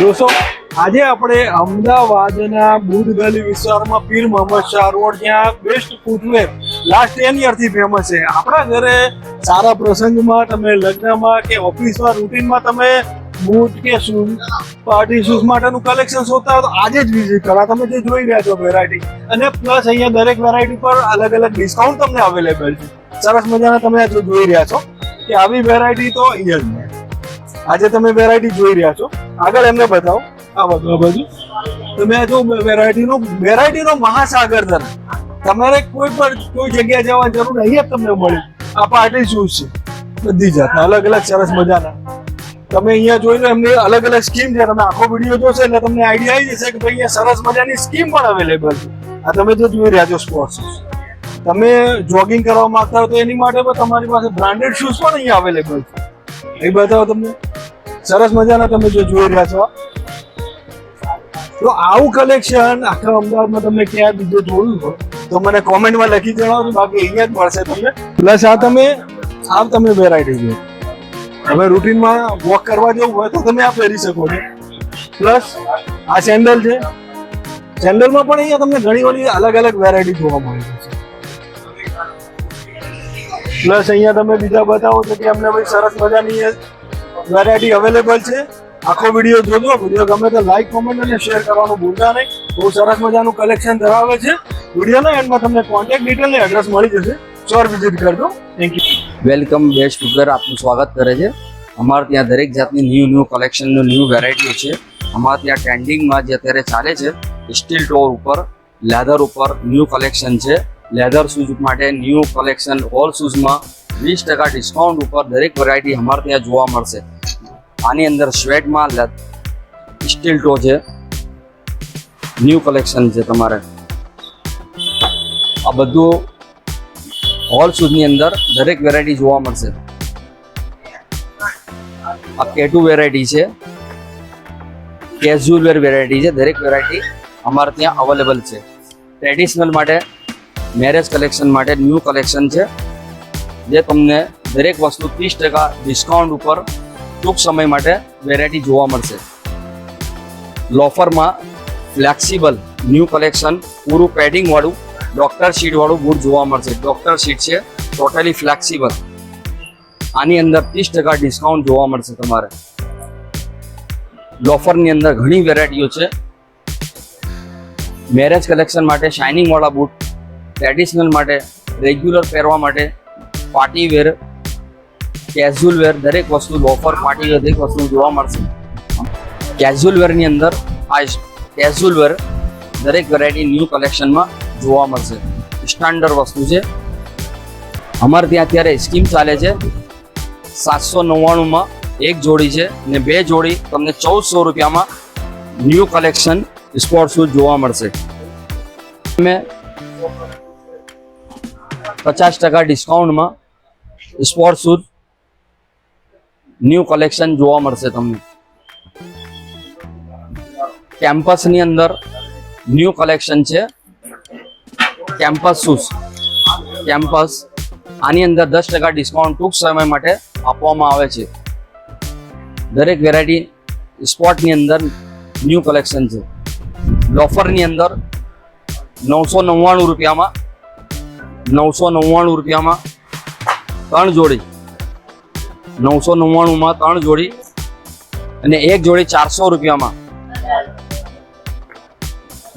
દોસ્તો, આજે આપણે અમદાવાદના બુધ ગલી વિસ્તારમાં પીર મોહમ્મદ શાહ રોડ ત્યાં બેસ્ટ ફૂટવેર લાસ્ટ ટેન યરથી ફેમસ છે. આપણા ઘરે સારા પ્રસંગમાં તમે લગ્નમાં કે ઓફિસમાં રૂટીનમાં તમે બૂટ કે શૂઝ પાર્ટી શૂઝ માટેનું કલેક્શન શોધતા તો આજે જ વિઝિટ કરો. તમે જે જોઈ રહ્યા છો વેરાયટી અને પ્લસ અહીંયા દરેક વેરાયટી પર અલગ અલગ ડિસ્કાઉન્ટ તમને અવેલેબલ છે. સરસ મજાના તમે આજે જોઈ રહ્યા છો કે આવી વેરાયટી તો અહીંયા જ આજે તમે વેરાયટી જોઈ રહ્યા છો. આગળ એમને બતાવો. આ બધું આ બધું તમે જો વેરાયટીનો વેરાયટીનો મહાસાગર છે તમારે કોઈ પણ કોઈ જગ્યાએ જવાની જરૂર નહીં તમને મળે. આ પાર્ટી શૂઝ છે. બધી જાતના અલગ અલગ સરસ મજાના. તમે અહીંયા જોઈ લો, એમની અલગ અલગ સ્કીમ છે. તમે આખો વીડિયો જોશો એટલે તમને આઈડિયા આવી જશે કે ભાઈ અહીંયા સરસ મજાની સ્કીમ પણ અવેલેબલ છે. આ તમે જો જોઈ રહ્યા છો સ્પોર્ટ્સ તમે જોગિંગ કરવા માંગતા હો તો એની માટે પણ તમારી પાસે બ્રાન્ડેડ શૂઝ પણ અહીંયા અવેલેબલ છે. એ બતાવો તમને. સરસ મજાના તમે જે જોઈ રહ્યા છો. તો આવું કલેક્શન આખા અમદાવાદમાં તમને ક્યાં બીજું જોયું હોય, તો મને કોમેન્ટમાં લખી જણાવજો, બાકી અહીંયા જ મળશે તમને. પ્લસ આ તમે આ તમે વેરાયટી જો તમે રૂટીનમાં વોક કરવા જવું હોય તો તમે આ પહેરી શકો છો. પ્લસ આ સેન્ડલ છે. સેન્ડલમાં પણ અહીંયા તમને ઘણી બધી અલગ અલગ વેરાયટી જોવા મળે છે. પ્લસ અહીંયા તમે બીજા બતાવો છો કે અમને ભાઈ સરસ મજાની વેરાયટી અવેલેબલ છે. આખો વીડિયો જોજો. વીડિયો ગમે તો લાઈક કોમેન્ટ અને શેર કરવાનું ભૂલતા નહીં. બહુ સરસ મજાનું કલેક્શન ધરાવે છે. વિડીયોના એન્ડમાં તમને કોન્ટેક્ટ ડિટેલ ને એડ્રેસ મળી જશે. ચોર વિઝિટ કરજો. Thank you welcome best footwear આપનું સ્વાગત કરે છે. અમારે ત્યાં દરેક જાતની ન્યૂ ન્યૂ કલેક્શનનું ન્યૂ વેરાયટીઓ છે. અમારે ત્યાં ટ્રેન્ડિંગમાં જે અત્યારે ચાલે છે સ્ટીલ ટોર ઉપર લેધર ઉપર ન્યૂ કલેક્શન છે. લેધર શૂઝ માટે ન્યૂ કલેક્શન ઓલ શૂઝમાં વીસ ટકા ડિસ્કાઉન્ટ ઉપર દરેક વેરાયટી અમારે ત્યાં જોવા મળશે. આની અંદર સ્વેટમાં સ્ટીલ ટો છે. ન્યૂ કલેક્શન છે તમારે. આ બધું હોલ શૂઝની અંદર દરેક વેરાયટી જોવા મળશે. આ કેટુ વેરાયટી છે. કેઝ્યુઅલ વેર વેરાયટી છે. દરેક વેરાયટી અમારે ત્યાં અવેલેબલ છે. ટ્રેડિશનલ માટે મેરેજ કલેક્શન માટે ન્યૂ કલેક્શન છે. જે તમને દરેક વસ્તુ ત્રીસ ટકા ડિસ્કાઉન્ટ ઉપર ટૂંક સમય માટે વેરાયટી જોવા મળશે. લોફરમાં ફ્લેક્સિબલ ન્યૂ કલેક્શન પૂરું પેડિંગ વાળું ડોક્ટર શીટ વાળું બૂટ જોવા મળશે. ડોક્ટર શીટ છે ટોટલી ફ્લેક્સિબલ આની અંદર ત્રીસ ટકા ડિસ્કાઉન્ટ જોવા મળશે તમારે. લોફરની અંદર ઘણી વેરાયટીઓ છે. મેરેજ કલેક્શન માટે શાઇનિંગ વાળા બૂટ ટ્રેડિશનલ માટે રેગ્યુલર પહેરવા માટે પાર્ટી વેર કેઝ્યુઅલ વેર દરેક વસ્તુ લોફર પાર્ટી વેર દરેક વસ્તુ જોવા મળશે. કેઝ્યુઅલ વેરની અંદર આ કેઝ્યુઅલ વેર દરેક વેરાયટી ન્યૂ કલેક્શનમાં જોવા મળશે. સ્ટાન્ડર્ડ વસ્તુ છે. અમારે ત્યાં અત્યારે સ્કીમ ચાલે છે. સાતસો નવ્વાણુંમાં એક જોડી છે ને બે જોડી તમને ચૌદસો રૂપિયામાં ન્યૂ કલેક્શન સ્પોર્ટ શૂઝ જોવા મળશે. તમે પચાસ ટકા ડિસ્કાઉન્ટમાં સ્પોર્ટ શૂઝ ન્યૂ કલેક્શન જોવા મળશે તમને. કેમ્પસની અંદર ન્યૂ કલેક્શન છે. Campus shoes. કેમ્પસ. આની અંદર દસ ટકા ડિસ્કાઉન્ટ ટૂંક સમય માટે આપવામાં આવે છે. દરેક વેરાયટી સ્પોર્ટની અંદર ન્યૂ કલેક્શન છે. લોફરની અંદર નવસો નવ્વાણું રૂપિયામાં, નવસો નવ્વાણું રૂપિયામાં ત્રણ જોડી. નવસો નવ્વાણુંમાં ત્રણ જોડી અને એક જોડી ચારસો રૂપિયામાં.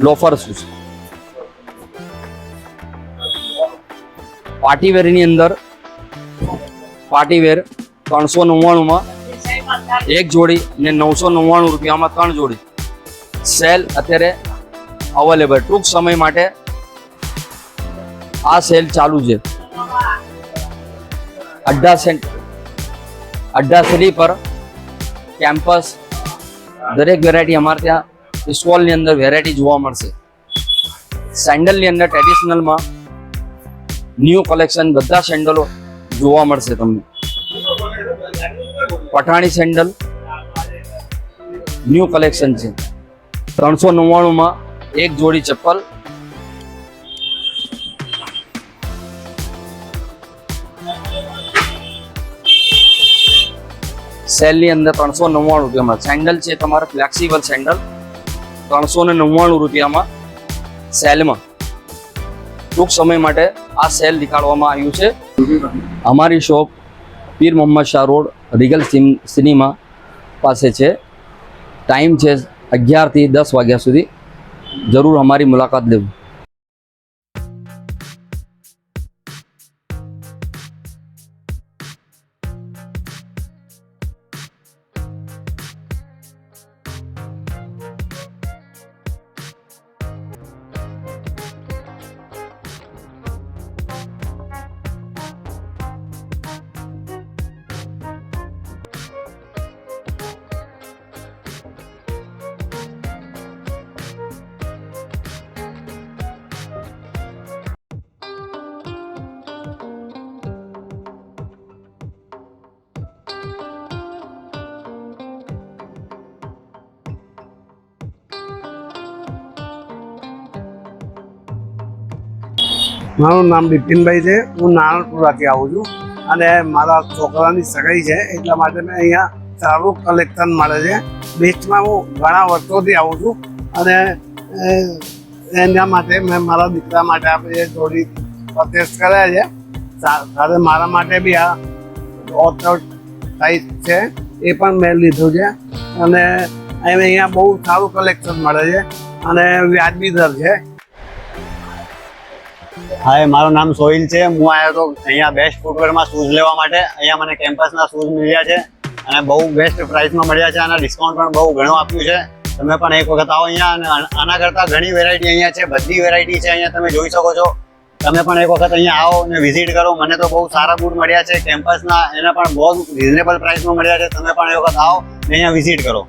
લોફર શૂઝ પાર્ટીવેરની અંદર પાર્ટીવેર ત્રણસો નવ્વાણુંમાં એક જોડી ને નવસો નવ્વાણું રૂપિયામાં ત્રણ જોડી. સેલ અત્યારે અવેલેબલ ટૂંક સમય માટે આ સેલ ચાલુ છે. અડ્ડા સેન્ટ અડ્ડા સિટી પર કેમ્પસ, દરેક વેરાયટી અમારે ત્યાં ઇસ્કોલની અંદર વેરાયટી જોવા મળશે. સેન્ડલની અંદર ટ્રેડિશનલમાં ન્યૂ કલેક્શન બધા સેન્ડલો જોવા મળશે તમને. પઠાણી સેન્ડલ ન્યૂ કલેક્શન છે. ત્રણસો નવ્વાણુંમાં એક જોડી ચપ્પલ સેલની અંદર ત્રણસો નવ્વાણું રૂપિયામાં સેન્ડલ છે તમારે ફ્લેક્સિબલ સેન્ડલ ત્રણસો ને નવ્વાણું રૂપિયામાં સેલમાં. ટૂંક સમય માટે આ સેલ નીકાળવામાં આવ્યું છે. અમારી shop Pir Mohammad Shah road, Regal cinema પાસે છે. ટાઈમ છે અગિયારથી દસ વાગ્યા સુધી. જરૂર અમારી મુલાકાત લેવું મારું નામ બિપિનભાઈ છે. હું નારણપુરાથી આવું છું. અને મારા છોકરાની સગાઈ છે, એટલા માટે મેં અહીંયા સારું કલેક્શન મળે છે. બેસ્ટમાં હું ઘણા વર્ષોથી આવું છું અને એના માટે મેં મારા દીકરા માટે આપણે જોડી પરચેસ કર્યા છે. સાથે મારા માટે બી આ ઓથર સાઈઝ છે, એ પણ મેં લીધું છે. અને અહીંયા બહુ સારું કલેક્શન મળે છે. અને વ્યાજબી દર છે. હાય, મારું નામ સોહિલ છે. હું આવ્યો તો અહીંયા બેસ્ટ ફૂટવેરમાં શૂઝ લેવા માટે. અહીંયા મને કેમ્પસના શૂઝ મળ્યા છે અને બહુ બેસ્ટ પ્રાઇસમાં મળ્યા છે અને ડિસ્કાઉન્ટ પણ બહુ ઘણું આપ્યું છે. તમે પણ એક વખત આવો અહીંયા અને આના કરતાં ઘણી વેરાયટી અહીંયા છે. બધી વેરાયટી છે અહીંયા, તમે જોઈ શકો છો. તમે પણ એક વખત અહીંયા આવો અને વિઝિટ કરો. મને તો બહુ સારા બૂટ મળ્યા છે. કેમ્પસના એને પણ બહુ રિઝનેબલ પ્રાઇસમાં મળ્યા છે. તમે પણ એક વખત આવો અહીંયા વિઝિટ કરો.